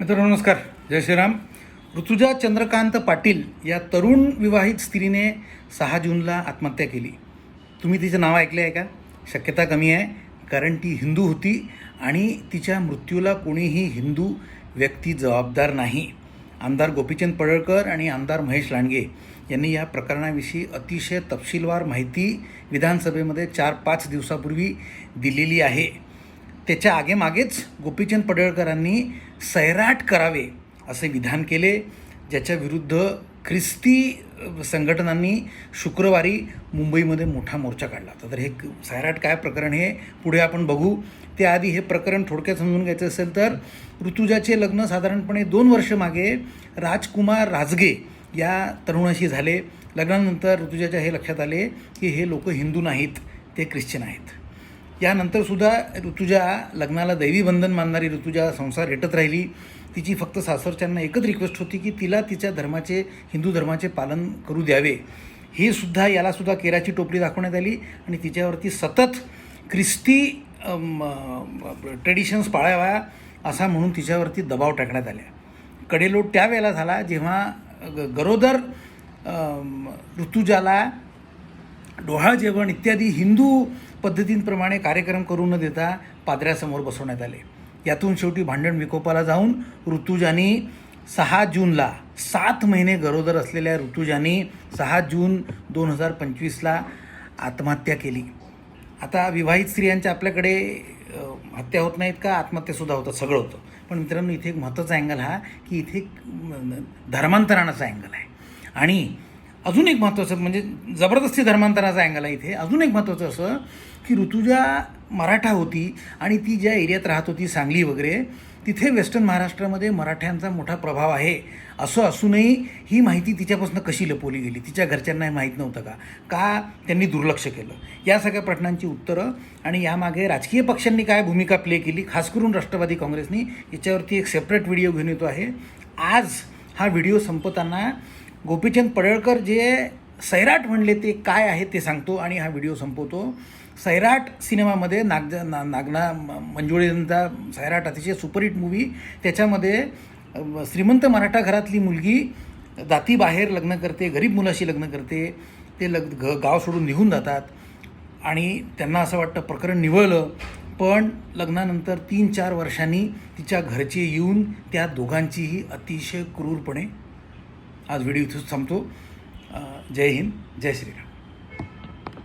मित्रांनो नमस्कार. जय श्रीराम. ऋतुजा चंद्रकांत पाटील या तरुण विवाहित स्त्रीने सहा जूनला आत्महत्या केली. तुम्ही तिचं नाव ऐकलं आहे का? शक्यता कमी आहे कारण ती हिंदू होती आणि तिच्या मृत्यूला कोणीही हिंदू व्यक्ती जबाबदार नाही. आमदार गोपीचंद पडळकर आणि आमदार महेश लांडगे यांनी या प्रकरणाविषयी अतिशय तपशीलवार माहिती विधानसभेमध्ये चार पाच दिवसापूर्वी दिलेली आहे. त्याच्या आगेमागेच गोपीचंद पडळकरांनी सैराट करावे असे विधान केले ज्याच्या विरुद्ध ख्रिस्ती संघटनांनी शुक्रवारी मुंबईमध्ये मोठा मोर्चा काढला. होता. तर हे सैराट काय प्रकरण हे पुढे आपण बघू. त्याआधी हे प्रकरण थोडक्यात समजून घ्यायचं असेल तर ऋतुजाचे लग्न साधारणपणे दोन वर्ष मागे राजकुमार राजगे या तरुणाशी झाले. लग्नानंतर ऋतुजाच्या हे लक्षात आले की हे लोक हिंदू नाहीत ते ख्रिश्चन आहेत. यानंतर सुद्धा ऋतुजा लग्नाला दैवी बंधन मानणारी ऋतुजा संसार रेटत राहिली. तिची फक्त सासरच्यांना एकच रिक्वेस्ट होती की तिला तिच्या धर्माचे हिंदू धर्माचे पालन करू द्यावे. हे सुद्धा याला सुद्धा केराची टोपली दाखवण्यात आली आणि तिच्यावरती सतत ख्रिस्ती ट्रेडिशन्स पाळाव्या असा म्हणून तिच्यावरती दबाव टाकण्यात आल्या. कडेलोट त्यावेळेला झाला जेव्हा ग- गरोदर ऋतुजाला डोहाळ जेवण इत्यादी हिंदू पद्धतींप्रमाणे कार्यक्रम करू न देता पादऱ्यासमोर बसवण्यात आले. यातून शेवटी भांडण विकोपाला जाऊन ऋतुजानी सहा जूनला सात महिने गरोदर असलेल्या ऋतुजानी सहा जून दोन हजार पंचवीसला आत्महत्या केली. आता विवाहित स्त्रियांच्या आपल्याकडे हत्या होत नाहीत का? आत्महत्यासुद्धा होतं सगळं होतं. पण मित्रांनो इथे एक महत्त्वाचा अँगल हा की इथे एक म, धर्मांतरणाचा अँगल आहे. आणि अजून एक महत्त्वाचं म्हणजे जबरदस्ती धर्मांतराचा अँगल आहे इथे. अजून एक महत्त्वाचं असं की ऋतुजा मराठा होती आणि ती ज्या एरियात राहत होती सांगली वगैरे तिथे वेस्टर्न महाराष्ट्रामध्ये मराठ्यांचा मोठा प्रभाव आहे असं असूनही ही माहिती तिच्यापासून कशी लपवली गेली? तिच्या घरच्यांना हे माहीत नव्हतं का? का त्यांनी दुर्लक्ष केलं? या सगळ्या प्रश्नांची उत्तरं आणि यामागे राजकीय पक्षांनी काय भूमिका प्ले केली खास करून राष्ट्रवादी काँग्रेसनी याच्यावरती एक सेपरेट व्हिडिओ घेऊन येतो आहे. आज हा व्हिडिओ संपताना गोपीचंद पडळकर जे सैराट म्हणले ते काय आहे ते सांगतो आणि हा व्हिडिओ संपवतो. सैराट सिनेमामध्ये नाग ना नागना म- सैराट अतिशय सुपरहिट मूवी त्याच्यामध्ये श्रीमंत मराठा घरातली मुलगी जातीबाहेर लग्न करते गरीब मुलाशी लग्न करते. ते लग घ गाव सोडून निघून जातात. आणि त्यांना असं वाटतं प्रकरण निवळलं. पण लग्नानंतर तीन चार वर्षांनी तिच्या घरचे येऊन त्या दोघांचीही अतिशय क्रूरपणे आज व्हिडिओ इथंच थांबतो. जय हिंद जय श्रीराम.